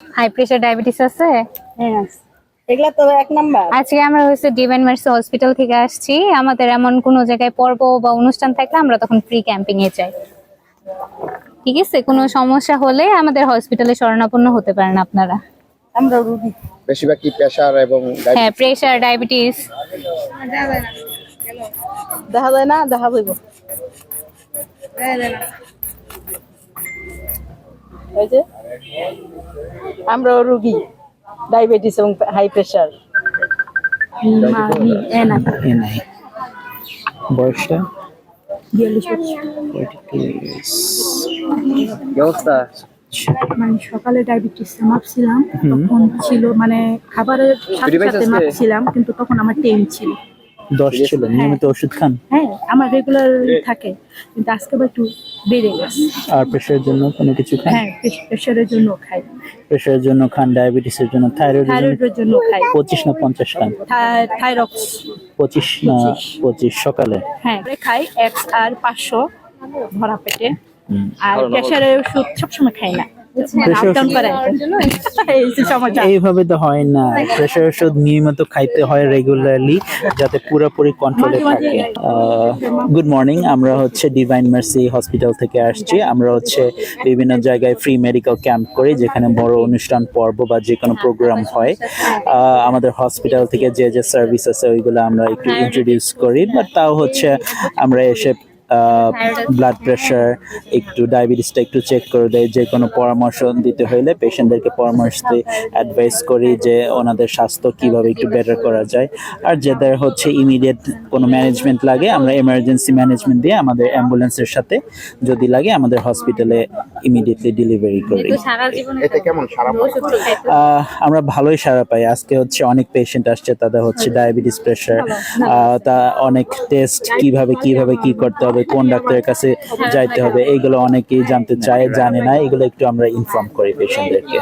High pressure diabetes আছে? হ্যাঁ এগুলা তো এক নাম্বার। আজকে আমরা হচ্ছে ডিভাইন মার্সি হসপিটাল থেকে আসছি। আমাদের এমন কোনো জায়গায় পর্ব বা অনুষ্ঠান থাকলে আমরা তখন ফ্রি ক্যাম্পিং এ যাই। ঠিক আছে? কোনো সমস্যা হলে আমাদের হসপিটালে শরণাপন্ন হতে পারেন আপনারা। আমরা রুগী। বেশিরভাগ কি প্রেশার এবং হ্যাঁ প্রেসার ডায়াবেটিস দেখা যায় না দেখা যাইব এই যে আমরা রুগী ডায়াবেটিস এবং হাই প্রেশার বয়সটা? ব্যবস্থা মানে সকালে ডায়াবেটিস মাপছিলাম তখন ছিল মানে খাবারের সাথে সাথে মাপছিলাম কিন্তু তখন আমার টেন ছিল। দশ ছিল নিয়মিত ওষুধ খান? হ্যাঁ আমার রেগুলার থাকে কিন্তু আজকে একটু বেড়ে গেছে। আর প্রেশারের জন্য কোনো কিছু খান হ্যাঁ প্রেশারের জন্য খাই প্রেশারের জন্য খান ডায়াবেটিসের জন্য থাইরয়েডের জন্য খাই পঁচিশ না পঞ্চাশ খান? থাইরক্স পঁচিশ না পঁচিশ। সকালে? হ্যাঁ খাই এক্স আর পাঁচশো ভরা পেটে। আর প্রেশারের ওষুধ সবসময় খাই না। Pressure আপ ডাউন করে এই যে সমস্যা। এইভাবে তো হয় না। প্রেশার ওষুধ নিয়মিত খাইতে হয় রেগুলারলি যাতে পুরোপুরি কন্ট্রোলে থাকে। গুড মর্নিং আমরা হচ্ছে ডিভাইন মার্সি হসপিটাল থেকে আসছি। আমরা হচ্ছে বিভিন্ন জায়গায় ফ্রি মেডিকেল ক্যাম্প করি যেখানে বড় অনুষ্ঠান পর্ব বা যে কোনো প্রোগ্রাম হয় আমাদের হসপিটাল থেকে যে যে সার্ভিস আছে ওইগুলো আমরা একটু ইন্ট্রোডিউস করি। বাট তাও হচ্ছে আমরা এসে ব্লাড প্রেশার একটু ডায়াবেটিসটা একটু চেক করে দেয় যে কোনো পরামর্শ দিতে হইলে পেশেন্টদেরকে পরামর্শ দিয়ে অ্যাডভাইস করি যে ওনাদের স্বাস্থ্য কীভাবে একটু বেটার করা যায়। আর যাদের হচ্ছে ইমিডিয়েট কোনো ম্যানেজমেন্ট লাগে আমরা এমার্জেন্সি ম্যানেজমেন্ট দিয়ে আমাদের অ্যাম্বুলেন্সের সাথে যদি লাগে আমাদের হসপিটালে ইমিডিয়েটলি ডেলিভারি করি। আমরা ভালোই সারা পাই। আজকে হচ্ছে অনেক পেশেন্ট আসছে তাদের হচ্ছে ডায়াবেটিস প্রেশার তা অনেক টেস্ট কীভাবে কীভাবে কি করতে হবে, কোন ডাক্তারের কাছে যাইতে হবে, এইগুলো অনেকেই জানতে চায়, জানে না এগুলো একটু আমরা ইনফর্ম করি পেশেন্টদেরকে